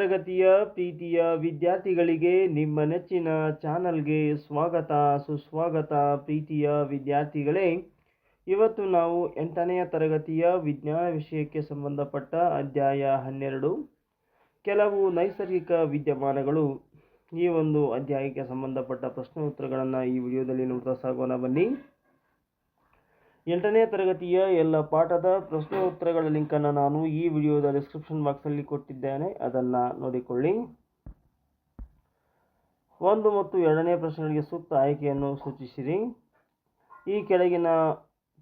ತರಗತಿಯ ಪ್ರೀತಿಯ ವಿದ್ಯಾರ್ಥಿಗಳಿಗೆ ನಿಮ್ಮ ನೆಚ್ಚಿನ ಚಾನಲ್ಗೆ ಸ್ವಾಗತ, ಸುಸ್ವಾಗತ ಪ್ರೀತಿಯ ವಿದ್ಯಾರ್ಥಿಗಳೇ. ಇವತ್ತು ನಾವು ಎಂಟನೆಯ ತರಗತಿಯ ವಿಜ್ಞಾನ ವಿಷಯಕ್ಕೆ ಸಂಬಂಧಪಟ್ಟ ಅಧ್ಯಾಯ ಹನ್ನೆರಡು. ಕೆಲವು ನೈಸರ್ಗಿಕ ವಿದ್ಯಮಾನಗಳು. ಈ ಒಂದು ಅಧ್ಯಾಯಕ್ಕೆ ಸಂಬಂಧಪಟ್ಟ ಪ್ರಶ್ನೋತ್ತರಗಳನ್ನು ಈ ವಿಡಿಯೋದಲ್ಲಿ ನೋಡ್ತಾ ಸಾಗೋಣ ಬನ್ನಿ. ಎಂಟನೇ ತರಗತಿಯ ಎಲ್ಲ ಪಾಠದ ಪ್ರಶ್ನೆ ಉತ್ತರಗಳ ಲಿಂಕನ್ನು ನಾನು ಈ ವಿಡಿಯೋದ ಡಿಸ್ಕ್ರಿಪ್ಷನ್ ಬಾಕ್ಸಲ್ಲಿ ಕೊಟ್ಟಿದ್ದೇನೆ. ಅದನ್ನು ನೋಡಿಕೊಳ್ಳಿ. ಒಂದು ಮತ್ತು ಎರಡನೇ ಪ್ರಶ್ನೆಗಳಿಗೆ ಸೂಕ್ತ ಆಯ್ಕೆಯನ್ನು ಸೂಚಿಸಿರಿ. ಈ ಕೆಳಗಿನ,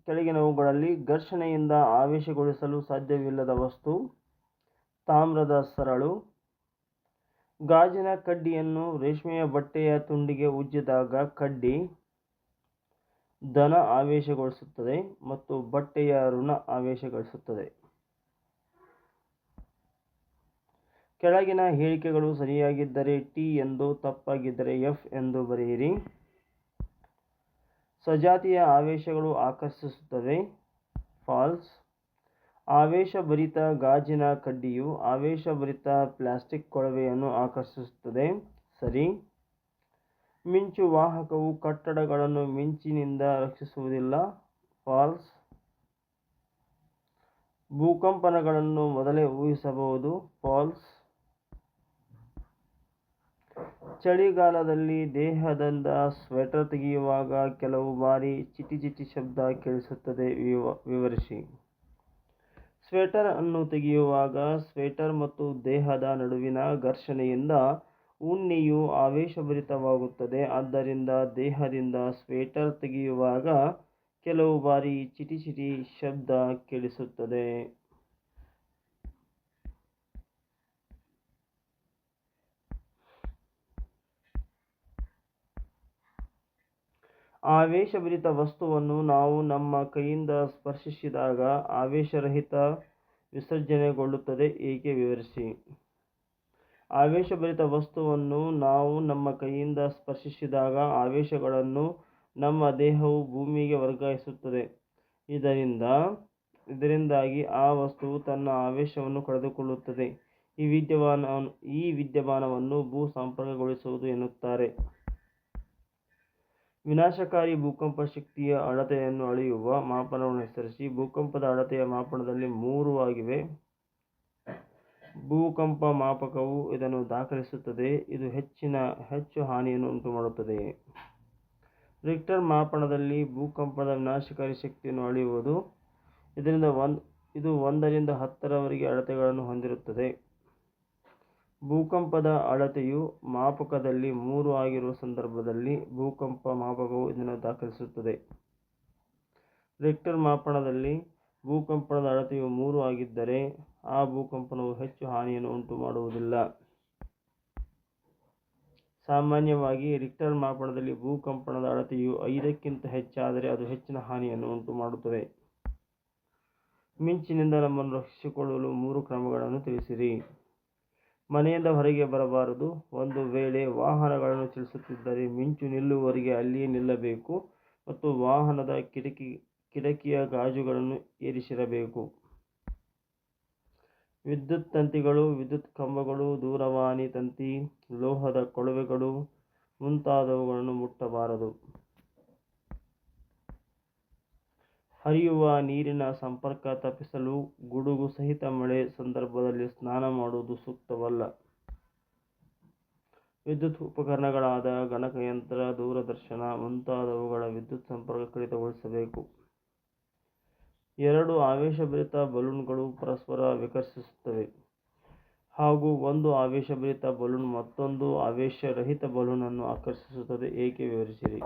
ಕೆಳಗಿನವುಗಳಲ್ಲಿ ಘರ್ಷಣೆಯಿಂದ ಆವೇಶಗೊಳಿಸಲು ಸಾಧ್ಯವಿಲ್ಲದ ವಸ್ತು, ತಾಮ್ರದ ಸರಳು, ಗಾಜಿನ ಕಡ್ಡಿಯನ್ನು ರೇಷ್ಮೆಯ ಬಟ್ಟೆಯ ತುಂಡಿಗೆ ಉಜ್ಜಿದಾಗ ಕಡ್ಡಿ ಧನ ಆವೇಶಗೊಳಿಸುತ್ತದೆ ಮತ್ತು ಬಟ್ಟೆಯ ಋಣ ಆವೇಶಗೊಳಿಸುತ್ತದೆ. ಕೆಳಗಿನ ಹೇಳಿಕೆಗಳು ಸರಿಯಾಗಿದ್ದರೆ ಟಿ ಎಂದು, ತಪ್ಪಾಗಿದ್ದರೆ ಎಫ್ ಎಂದು ಬರೆಯಿರಿ. ಸಜಾತಿಯ ಆವೇಶಗಳು ಆಕರ್ಷಿಸುತ್ತವೆ. ಫಾಲ್ಸ್. ಆವೇಶಭರಿತ ಗಾಜಿನ ಕಡ್ಡಿಯು ಆವೇಶಭರಿತ ಪ್ಲಾಸ್ಟಿಕ್ ಕೊಳವೆಯನ್ನು ಆಕರ್ಷಿಸುತ್ತದೆ. ಸರಿ. ಮಿಂಚು ವಾಹಕವು ಕಟ್ಟಡಗಳನ್ನು ಮಿಂಚಿನಿಂದ ರಕ್ಷಿಸುವುದಿಲ್ಲ. ಫಾಲ್ಸ್. ಭೂಕಂಪನಗಳನ್ನು ಮೊದಲೇ ಊಹಿಸಬಹುದು. ಫಾಲ್ಸ್. ಚಳಿಗಾಲದಲ್ಲಿ ದೇಹದಿಂದ ಸ್ವೆಟರ್ ತೆಗೆಯುವಾಗ ಕೆಲವು ಬಾರಿ ಚಿಟಿ ಚಿಟಿ ಶಬ್ದ ಕೇಳಿಸುತ್ತದೆ. ವಿವ, ವಿವರಿಸಿ. ಸ್ವೆಟರ್ ಅನ್ನು ತೆಗೆಯುವಾಗ ಸ್ವೆಟರ್ ಮತ್ತು ದೇಹದ ನಡುವಿನ ಘರ್ಷಣೆಯಿಂದ ಉಣ್ಣೆಯು ಆವೇಶಭರಿತವಾಗುತ್ತದೆ. ಆದ್ದರಿಂದ ದೇಹದಿಂದ ಸ್ವೆಟರ್ ತೆಗೆಯುವಾಗ ಕೆಲವು ಬಾರಿ ಚಿಟಿ ಚಿಟಿ ಶಬ್ದ ಕೇಳಿಸುತ್ತದೆ. ಆವೇಶಭರಿತ ವಸ್ತುವನ್ನು ನಾವು ನಮ್ಮ ಕೈಯಿಂದ ಸ್ಪರ್ಶಿಸಿದಾಗ ಆವೇಶರಹಿತ ವಿಸರ್ಜನೆಗೊಳ್ಳುತ್ತದೆ. ಏಕೆ ವಿವರಿಸಿ? ಆವೇಶಭರಿತ ವಸ್ತುವನ್ನು ನಾವು ನಮ್ಮ ಕೈಯಿಂದ ಸ್ಪರ್ಶಿಸಿದಾಗ ಆವೇಶಗಳನ್ನು ನಮ್ಮ ದೇಹವು ಭೂಮಿಗೆ ವರ್ಗಾಯಿಸುತ್ತದೆ. ಇದರಿಂದ, ಇದರಿಂದಾಗಿ ಆ ವಸ್ತುವು ತನ್ನ ಆವೇಶವನ್ನು ಕಳೆದುಕೊಳ್ಳುತ್ತದೆ. ಈ ವಿದ್ಯಮಾನ, ಈ ವಿದ್ಯಮಾನವನ್ನು ಭೂ ಸಂಪರ್ಕಗೊಳಿಸುವುದು ಎನ್ನುತ್ತಾರೆ. ವಿನಾಶಕಾರಿ ಭೂಕಂಪ ಶಕ್ತಿಯ ಅಳತೆಯನ್ನು ಅಳೆಯುವ ಮಾಪನವನ್ನು ಹೆಸರಿಸಿ ಭೂಕಂಪದ ಅಳತೆಯ ಮಾಪನದಲ್ಲಿ ಮೂರು ಆಗಿವೆ. ಭೂಕಂಪ ಮಾಪಕವು ಇದನ್ನು ದಾಖಲಿಸುತ್ತದೆ. ಇದು ಹೆಚ್ಚಿನ, ಹೆಚ್ಚು ಹಾನಿಯನ್ನು ಉಂಟುಮಾಡುತ್ತದೆ. ರಿಕ್ಟರ್ ಮಾಪನದಲ್ಲಿ ಭೂಕಂಪದ ವಿನಾಶಕಾರಿ ಶಕ್ತಿಯನ್ನು ಅಳೆಯುವುದು ಇದರಿಂದ ಒಂದು, ಇದು ಒಂದರಿಂದ ಹತ್ತರವರೆಗೆ ಅಳತೆಗಳನ್ನು ಹೊಂದಿರುತ್ತದೆ. ಭೂಕಂಪದ ಅಳತೆಯು ಮಾಪಕದಲ್ಲಿ ಮೂರು ಆಗಿರುವ ಸಂದರ್ಭದಲ್ಲಿ ಭೂಕಂಪ ಮಾಪಕವು ಇದನ್ನು ದಾಖಲಿಸುತ್ತದೆ. ರಿಕ್ಟರ್ ಮಾಪನದಲ್ಲಿ ಭೂಕಂಪನದ ಅಳತೆಯು ಮೂರು ಆಗಿದ್ದರೆ ಆ ಭೂಕಂಪನವು ಹೆಚ್ಚು ಹಾನಿಯನ್ನು ಉಂಟು ಮಾಡುವುದಿಲ್ಲ ಸಾಮಾನ್ಯವಾಗಿ ರಿಕ್ಟರ್ ಮಾಪನದಲ್ಲಿ ಭೂಕಂಪನದ ಅಳತೆಯು ಐದಕ್ಕಿಂತ ಹೆಚ್ಚಾದರೆ ಅದು ಹೆಚ್ಚಿನ ಹಾನಿಯನ್ನು ಉಂಟು ಮಾಡುತ್ತದೆ ಮಿಂಚಿನಿಂದ ನಮ್ಮನ್ನು ರಕ್ಷಿಸಿಕೊಳ್ಳಲು ಮೂರು ಕ್ರಮಗಳನ್ನು ತಿಳಿಸಿರಿ. ಮನೆಯಿಂದ ಹೊರಗೆ ಬರಬಾರದು. ಒಂದು ವೇಳೆ ವಾಹನಗಳನ್ನು ಚಲಿಸುತ್ತಿದ್ದರೆ ಮಿಂಚು ನಿಲ್ಲುವವರೆಗೆ ಅಲ್ಲಿಯೇ ನಿಲ್ಲಬೇಕು ಮತ್ತು ವಾಹನದ ಕಿಟಕಿ ಕಿಟಕಿಯ ಗಾಜುಗಳನ್ನು ಏರಿಸಿರಬೇಕು. ವಿದ್ಯುತ್ ತಂತಿಗಳು, ವಿದ್ಯುತ್ ಕಂಬಗಳು, ದೂರವಾಣಿ ತಂತಿ, ಲೋಹದ ಕೊಳವೆಗಳು ಮುಂತಾದವುಗಳನ್ನು ಮುಟ್ಟಬಾರದು. ಹರಿಯುವ ನೀರಿನ ಸಂಪರ್ಕ ತಪ್ಪಿಸಲು ಗುಡುಗು ಸಹಿತ ಮಳೆ ಸಂದರ್ಭದಲ್ಲಿ ಸ್ನಾನ ಮಾಡುವುದು ಸೂಕ್ತವಲ್ಲ. ವಿದ್ಯುತ್ ಉಪಕರಣಗಳಾದ ಗಣಕಯಂತ್ರ ದೂರದರ್ಶನ ಮುಂತಾದವುಗಳ ವಿದ್ಯುತ್ ಸಂಪರ್ಕ ಕಡಿತಗೊಳಿಸಬೇಕು ಎರಡು ಆವೇಶಭರಿತ ಬಲೂನ್ಗಳು ಪರಸ್ಪರ ವಿಕರ್ಷಿಸುತ್ತವೆ. ಹಾಗೂ ಒಂದು ಆವೇಶಭರಿತ ಬಲೂನ್ ಮತ್ತೊಂದು ಆವೇಶರಹಿತ ಬಲೂನ್ ಅನ್ನು ಆಕರ್ಷಿಸುತ್ತದೆ. ಏಕೆ ವಿವರಿಸಿರಿ.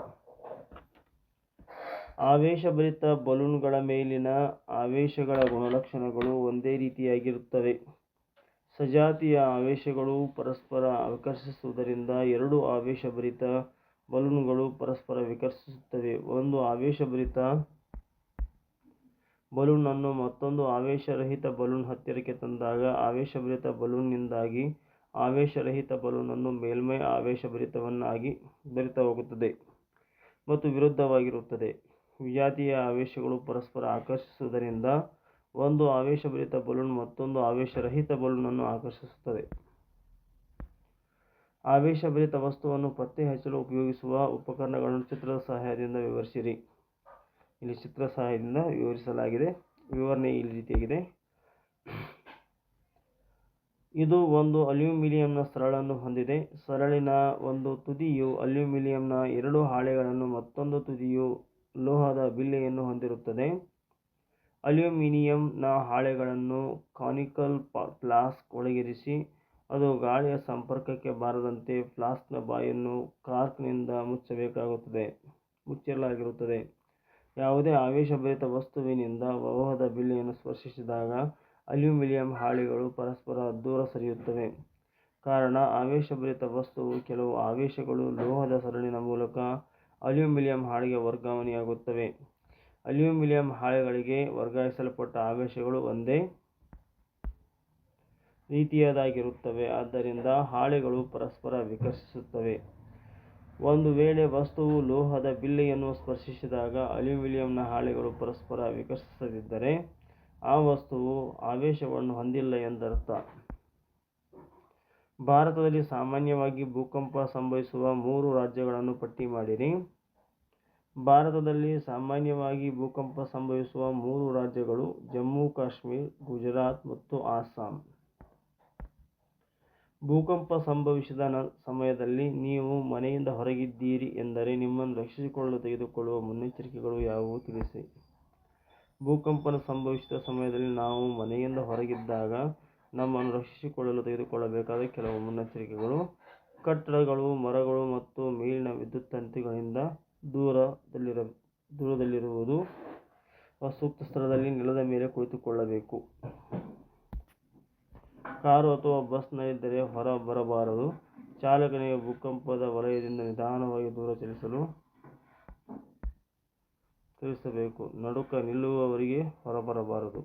ಆವೇಶಭರಿತ ಬಲೂನ್ಗಳ ಮೇಲಿನ ಆವೇಶಗಳ ಗುಣಲಕ್ಷಣಗಳು ಒಂದೇ ರೀತಿಯಾಗಿರುತ್ತವೆ. ಸಜಾತಿಯ ಆವೇಶಗಳು ಪರಸ್ಪರ ವಿಕರ್ಷಿಸುವುದರಿಂದ ಎರಡು ಆವೇಶಭರಿತ ಬಲೂನ್ಗಳು ಪರಸ್ಪರ ವಿಕರ್ಷಿಸುತ್ತವೆ. ಒಂದು ಆವೇಶಭರಿತ ಬಲೂನ್ ಅನ್ನು ಮತ್ತೊಂದು ಆವೇಶರಹಿತ ಬಲೂನ್ ಹತ್ತಿರಕ್ಕೆ ತಂದಾಗ ಆವೇಶಭರಿತ ಬಲೂನ್ನಿಂದಾಗಿ ಆವೇಶರಹಿತ ಬಲೂನ್ ಅನ್ನು ಮೇಲ್ಮೈ ಆವೇಶಭರಿತವನ್ನಾಗಿ ಭರಿತವಾಗುತ್ತದೆ ಮತ್ತು ವಿರುದ್ಧವಾಗಿರುತ್ತದೆ. ವಿಜಾತಿಯ ಆವೇಶಗಳು ಪರಸ್ಪರ ಆಕರ್ಷಿಸುವುದರಿಂದ ಒಂದು ಆವೇಶಭರಿತ ಬಲೂನ್ ಮತ್ತೊಂದು ಆವೇಶರಹಿತ ಬಲೂನ್ ಅನ್ನು ಆಕರ್ಷಿಸುತ್ತದೆ. ಆವೇಶಭರಿತ ವಸ್ತುವನ್ನು ಪತ್ತೆ ಹಚ್ಚಲು ಉಪಯೋಗಿಸುವ ಉಪಕರಣಗಳನ್ನು ಚಿತ್ರದ ಸಹಾಯದಿಂದ ವಿವರಿಸಿರಿ. ಇಲ್ಲಿ ಚಿತ್ರ ಸಹಾಯದಿಂದ ವಿವರಿಸಲಾಗಿದೆ. ವಿವರಣೆ ಈ ರೀತಿಯಾಗಿದೆ. ಇದು ಒಂದು ಅಲ್ಯೂಮಿನಿಯಂನ ಸರಳನ್ನು ಹೊಂದಿದೆ. ಸರಳಿನ ಒಂದು ತುದಿಯು ಅಲ್ಯೂಮಿನಿಯಂನ ಎರಡು ಹಾಳೆಗಳನ್ನು ಮತ್ತೊಂದು ತುದಿಯು ಲೋಹದ ಬಿಲ್ಲೆಯನ್ನು ಹೊಂದಿರುತ್ತದೆ. ಅಲ್ಯೂಮಿನಿಯಂನ ಹಾಳೆಗಳನ್ನು ಕಾನಿಕಲ್ ಫ್ಲಾಸ್ಕ್ ಒಳಗಿರಿಸಿ, ಅದು ಗಾಳಿಯ ಸಂಪರ್ಕಕ್ಕೆ ಬಾರದಂತೆ ಫ್ಲಾಸ್ಕ್ನ ಬಾಯನ್ನು ಕಾರ್ಕ್ನಿಂದ ಮುಚ್ಚಬೇಕಾಗುತ್ತದೆ, ಮುಚ್ಚಲಾಗಿರುತ್ತದೆ. ಯಾವುದೇ ಆವೇಶಭರಿತ ವಸ್ತುವಿನಿಂದ ಲೋಹದ ಬಿಲ್ಲೆಯನ್ನು ಸ್ಪರ್ಶಿಸಿದಾಗ ಅಲ್ಯೂಮಿನಿಯಂ ಹಾಳೆಗಳು ಪರಸ್ಪರ ದೂರ ಸರಿಯುತ್ತವೆ. ಕಾರಣ, ಆವೇಶಭರಿತ ವಸ್ತುವು ಕೆಲವು ಆವೇಶಗಳು ಲೋಹದ ಸರಳಿನ ಮೂಲಕ ಅಲ್ಯೂಮಿನಿಯಂ ಹಾಳೆಗೆ ವರ್ಗಾವಣೆಯಾಗುತ್ತವೆ. ಅಲ್ಯೂಮಿನಿಯಂ ಹಾಳೆಗಳಿಗೆ ವರ್ಗಾಯಿಸಲ್ಪಟ್ಟ ಆವೇಶಗಳು ಒಂದೇ ರೀತಿಯದಾಗಿರುತ್ತವೆ. ಆದ್ದರಿಂದ ಹಾಳೆಗಳು ಪರಸ್ಪರ ವಿಕರ್ಷಿಸುತ್ತವೆ. ಒಂದು ವೇಳೆ ವಸ್ತುವು ಲೋಹದ ಬಿಲ್ಲೆಯನ್ನು ಸ್ಪರ್ಶಿಸಿದಾಗ ಅಲ್ಯೂಮಿನಿಯಂನ ಹಾಳೆಗಳು ಪರಸ್ಪರ ವಿಕಸಿಸದಿದ್ದರೆ ಆ ವಸ್ತುವು ಆವೇಶವನ್ನು ಹೊಂದಿಲ್ಲ ಎಂದರ್ಥ. ಭಾರತದಲ್ಲಿ ಸಾಮಾನ್ಯವಾಗಿ ಭೂಕಂಪ ಸಂಭವಿಸುವ ಮೂರು ರಾಜ್ಯಗಳನ್ನು ಪಟ್ಟಿ ಮಾಡಿರಿ. ಭಾರತದಲ್ಲಿ ಸಾಮಾನ್ಯವಾಗಿ ಭೂಕಂಪ ಸಂಭವಿಸುವ ಮೂರು ರಾಜ್ಯಗಳು ಜಮ್ಮು, ಕಾಶ್ಮೀರ್, ಗುಜರಾತ್ ಮತ್ತು ಅಸ್ಸಾಂ. ಭೂಕಂಪ ಸಂಭವಿಸಿದ ಸಮಯದಲ್ಲಿ ನೀವು ಮನೆಯಿಂದ ಹೊರಗಿದ್ದೀರಿ ಎಂದರೆ ನಿಮ್ಮನ್ನು ರಕ್ಷಿಸಿಕೊಳ್ಳಲು ತೆಗೆದುಕೊಳ್ಳುವ ಮುನ್ನೆಚ್ಚರಿಕೆಗಳು ಯಾವುವು ತಿಳಿಸಿ. ಭೂಕಂಪನ ಸಂಭವಿಸಿದ ಸಮಯದಲ್ಲಿ ನಾವು ಮನೆಯಿಂದ ಹೊರಗಿದ್ದಾಗ ನಮ್ಮನ್ನು ರಕ್ಷಿಸಿಕೊಳ್ಳಲು ತೆಗೆದುಕೊಳ್ಳಬೇಕಾದ ಕೆಲವು ಮುನ್ನೆಚ್ಚರಿಕೆಗಳು. ಕಟ್ಟಡಗಳು, ಮರಗಳು ಮತ್ತು ಮೇಲಿನ ವಿದ್ಯುತ್ ತಂತಿಗಳಿಂದ ದೂರದಲ್ಲಿರ ದೂರದಲ್ಲಿರುವುದು. ಸೂಕ್ತ ಸ್ಥಳದಲ್ಲಿ ನೆಲದ ಮೇಲೆ ಕುಳಿತುಕೊಳ್ಳಬೇಕು. ಕಾರು ಅಥವಾ ಬಸ್ನಲ್ಲಿದ್ದರೆ ಹೊರ ಬರಬಾರದು. ಚಾಲಕನಿಗೆ ಭೂಕಂಪದ ವಲಯದಿಂದ ನಿಧಾನವಾಗಿ ದೂರ ಚಲಿಸಲು ತಿಳಿಸಬೇಕು. ನಡುಕ ನಿಲ್ಲುವವರಿಗೆ ಹೊರಬರಬಾರದು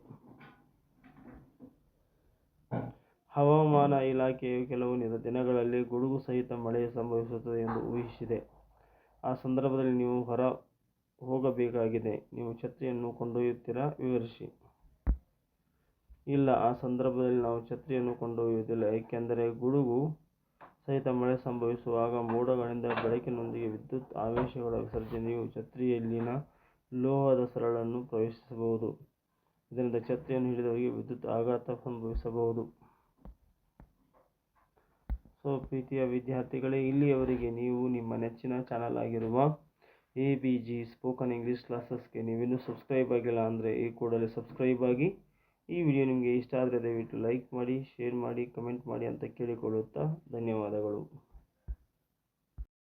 ಹವಾಮಾನ ಇಲಾಖೆಯು ಕೆಲವು ದಿನಗಳಲ್ಲಿ ಗುಡುಗು ಸಹಿತ ಮಳೆ ಸಂಭವಿಸುತ್ತದೆ ಎಂದು ಊಹಿಸಿದೆ. ಆ ಸಂದರ್ಭದಲ್ಲಿ ನೀವು ಹೊರ ಹೋಗಬೇಕಾಗಿದೆ. ನೀವು ಛತ್ರಿಯನ್ನು ಕೊಂಡೊಯ್ಯುತ್ತೀರಾ? ವಿವರಿಸಿ. ಇಲ್ಲ, ಆ ಸಂದರ್ಭದಲ್ಲಿ ನಾವು ಛತ್ರಿಯನ್ನು ಕೊಂಡೊಯ್ಯುವುದಿಲ್ಲ. ಏಕೆಂದರೆ ಗುಡುಗು ಸಹಿತ ಮಳೆ ಸಂಭವಿಸುವಾಗ ಮೋಡಗಳಿಂದ ಬೆಳಕಿನೊಂದಿಗೆ ವಿದ್ಯುತ್ ಆವೇಶಗಳ ವಿಸರ್ಜನೆಯು ಛತ್ರಿಯಲ್ಲಿನ ಲೋಹದ ಸರಳನ್ನು ಪ್ರವೇಶಿಸಬಹುದು. ಇದರಿಂದ ಛತ್ರಿಯನ್ನು ಹಿಡಿದವರಿಗೆ ವಿದ್ಯುತ್ ಆಘಾತ ಸಂಭವಿಸಬಹುದು. ಸೊ, ಪ್ರೀತಿಯ ವಿದ್ಯಾರ್ಥಿಗಳೇ, ಇಲ್ಲಿಯವರೆಗೆ ನೀವು ನಿಮ್ಮ ನೆಚ್ಚಿನ ಚಾನಲ್ ಆಗಿರುವ A B G spoken English ಕ್ಲಾಸಸ್ಗೆ ನೀವಿನ್ನೂ ಸಬ್ಸ್ಕ್ರೈಬ್ ಆಗಿಲ್ಲ ಅಂದರೆ ಈ ಕೂಡಲೇ ಸಬ್ಸ್ಕ್ರೈಬ್ ಆಗಿ ಈ ವಿಡಿಯೋ ನಿಮಗೆ ಇಷ್ಟ ಆದರೆ ದಯವಿಟ್ಟು ಲೈಕ್ ಮಾಡಿ, ಶೇರ್ ಮಾಡಿ, ಕಮೆಂಟ್ ಮಾಡಿ ಅಂತ ಕೇಳಿಕೊಳ್ಳುತ್ತಾ ಧನ್ಯವಾದಗಳು.